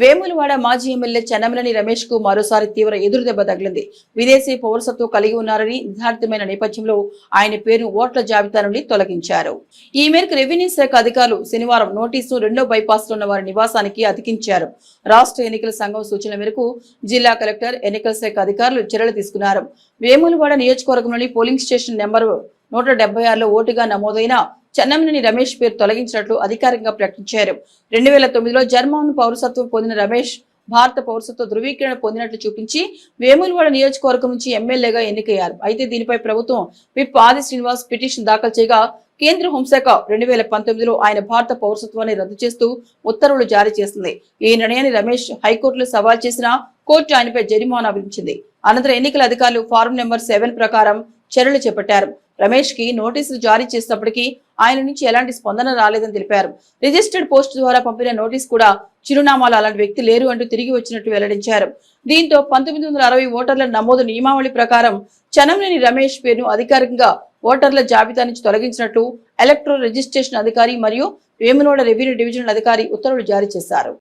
వేములవాడ మాజీ ఎమ్మెల్యే చెన్నమలని రమేష్కు మరోసారి తీవ్ర ఎదురుదెబ్బ తగిలింది. విదేశీ పౌరసత్వం కలిగి ఉన్నారని నిర్ధారితమైన నేపథ్యంలో ఆయన పేరును ఓట్ల జాబితా నుండి తొలగించారు. ఈ మేరకు రెవెన్యూ శాఖ అధికారులు శనివారం నోటీసు రెండో బైపాస్లో ఉన్న వారి నివాసానికి అతికించారు. రాష్ట్ర ఎన్నికల సంఘం సూచన మేరకు జిల్లా కలెక్టర్ ఎన్నికల శాఖ అధికారులు చర్యలు తీసుకున్నారు. వేములవాడ నియోజకవర్గంలోని పోలింగ్ స్టేషన్ నెంబర్ నూట డెబ్బై ఆరులో ఓటుగా నమోదైన చెన్నమనేని రమేష్ పేరు తొలగించినట్లు అధికారికంగా ప్రకటించారు. రెండు వేల తొమ్మిదిలో జర్మన్ పౌరసత్వం పొందిన రమేష్ భారత పౌరసత్వ ధృవీకరణ పొందినట్లు చూపించి వేములవాడ నియోజకవర్గం నుంచి ఎమ్మెల్యేగా ఎన్నికయ్యారు. అయితే దీనిపై ప్రభుత్వం విప్ ఆది శ్రీనివాస్ పిటిషన్ దాఖలు చేయగా కేంద్ర హోంశాఖ రెండు వేల పంతొమ్మిదిలో ఆయన భారత పౌరసత్వాన్ని రద్దు చేస్తూ ఉత్తర్వులు జారీ చేసింది. ఈ నిర్ణయాన్ని రమేష్ హైకోర్టులో సవాల్ చేసినా కోర్టు ఆయనపై జరిమానా విధించింది. అనంతరం ఎన్నికల అధికారులు ఫారం నెంబర్ సెవెన్ ప్రకారం చర్యలు చేపట్టారు. రమేష్కి నోటీసులు జారీ చేసినప్పటికీ ఆయన నుంచి ఎలాంటి స్పందన రాలేదని తెలిపారు. రిజిస్టర్డ్ పోస్ట్ ద్వారా పంపిన నోటీస్ కూడా చిరునామాలు అలాంటి వ్యక్తి లేరు అంటూ తిరిగి వచ్చినట్టు వెల్లడించారు. దీంతో పంతొమ్మిది వందల అరవై ఓటర్ల నమోదు నియమావళి ప్రకారం చనంనేని రమేష్ పేరును అధికారికంగా ఓటర్ల జాబితా నుంచి తొలగించినట్టు ఎలక్ట్రల్ రిజిస్ట్రేషన్ అధికారి మరియు వేమునోడ రెవెన్యూ డివిజనల్ అధికారి ఉత్తర్వులు జారీ చేశారు.